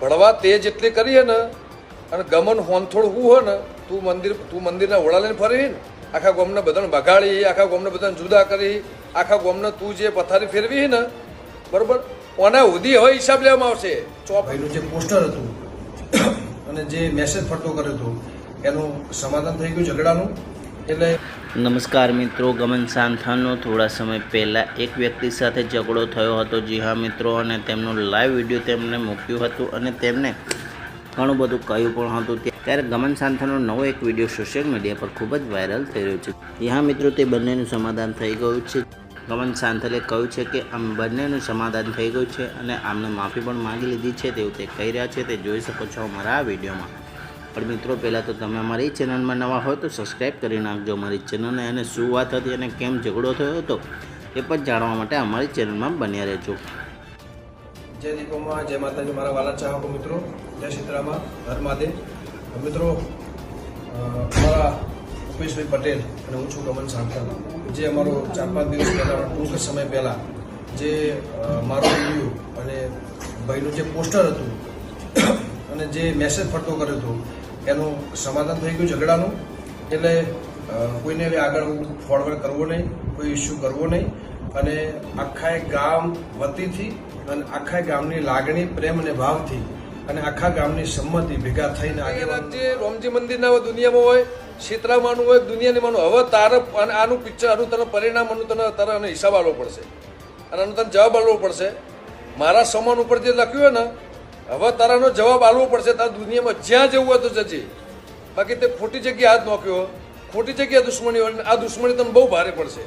ભણવા તે જેટલી કરીએ ને, અને ગમન હોનથોડ હું હોય ને, તું મંદિર તું મંદિરના ઓળા લઈને ફરી ને, આખા ગોમને બધાને બગાડી, આખા ગોમને બધાને જુદા કરી, આખા ગોમને તું જે પથારી ફેરવી ને, બરોબર, ઓના ઉધી હવે હિસાબ લેવામાં આવશે. ચોપાઈનું જે પોસ્ટર હતું, અને જે મેસેજ ફરતો કર્યો હતો, એનું સમાધાન થઈ ગયું ઝઘડાનું. એટલે નમસ્કાર મિત્રો, ગમન સાંથાનો થોડા સમય પહેલાં એક વ્યક્તિ સાથે ઝઘડો થયો હતો. જી હા મિત્રો, અને તેમનો લાઈવ વીડિયો તેમને મૂક્યું હતું અને તેમને ઘણું બધું કહ્યું પણ હતું. ત્યારે ગમન સાંથાનો નવો એક વીડિયો સોશિયલ મીડિયા પર ખૂબ જ વાયરલ થઈ રહ્યો છે. હા મિત્રો, તે બંનેનું સમાધાન થઈ ગયું છે. ગમન સાંથલે કહ્યું છે કે આમ બંનેનું સમાધાન થઈ ગયું છે અને આમને માફી પણ માંગી લીધી છે. તેવું તે કહી રહ્યા છે, તે જોઈ શકો છો અમારા આ વિડીયોમાં પણ મિત્રો, પહેલાં તો તમે અમારી ચેનલમાં નવા હોય તો સબસ્ક્રાઈબ કરી નાખજો. અમારી ચેનલને અને શું વાત હતી અને કેમ ઝઘડો થયો હતો એ પણ જાણવા માટે અમારી ચેનલમાં બન્યા રહેજો. જય દીપોમાં, જય માતાજી, મારા વાલા ચાહકો મિત્રો. જય સીતરામાં, હર મહાદેવ. મિત્રો અમારા ઉપેશભાઈ પટેલ અને હું છું ગમન સાંથલ જે અમારો ચાર પાંચ દિવસ પહેલાં, ટૂંક સમય પહેલાં જે મારો અને ભાઈનું જે પોસ્ટર હતું અને જે મેસેજ ફરતો કર્યો હતો એનું સમાધાન થઈ ગયું ઝઘડાનું. એટલે કોઈને હવે આગળ ફોરવર્ડ કરવો નહીં કોઈ ઇસ્યુ કરવો નહીં. અને આખા ગામ વતીથી અને આખા ગામની લાગણી પ્રેમ અને ભાવથી અને આખા ગામની સંમતિ ભેગા થઈને આગળ જે રોમજી મંદિરના હોય દુનિયામાં હોય સીતરામાનું હોય દુનિયાની માનું હવે તારે અને આનું પિક્ચર આનું તને પરિણામ આનું તને તારે આનો હિસાબ આપવો પડશે. અને આનું તને જવાબ આપવો પડશે. મારા સમાન ઉપર જે લખ્યું હોય ને હવે તારાનો જવાબ આલવો પડશે. તારા દુનિયામાં જ્યાં જવું હોય તો જજે. બાકી તે ખોટી જગ્યાએ હાથ નોખ્યો. ખોટી જગ્યાએ દુશ્મની આ દુશ્મની તને બહુ ભારે પડશે.